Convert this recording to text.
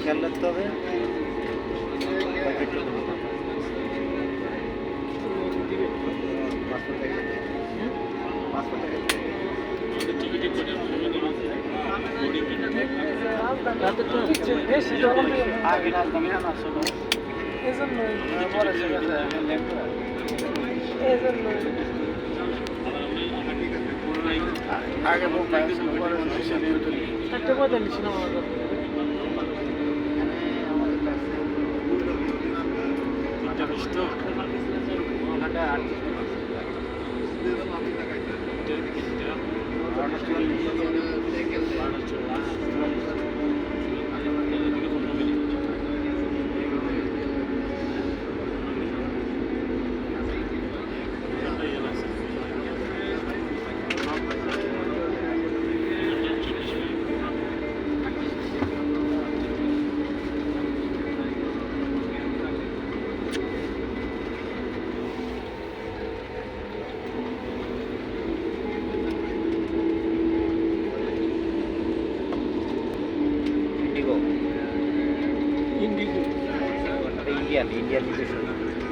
খেয়াল রাখতে হবে আগে না শুধু পরে আগে বুক পরে একটা পঁয়তাল্লিশ না আমার indigo indigo Indian, Indian musician.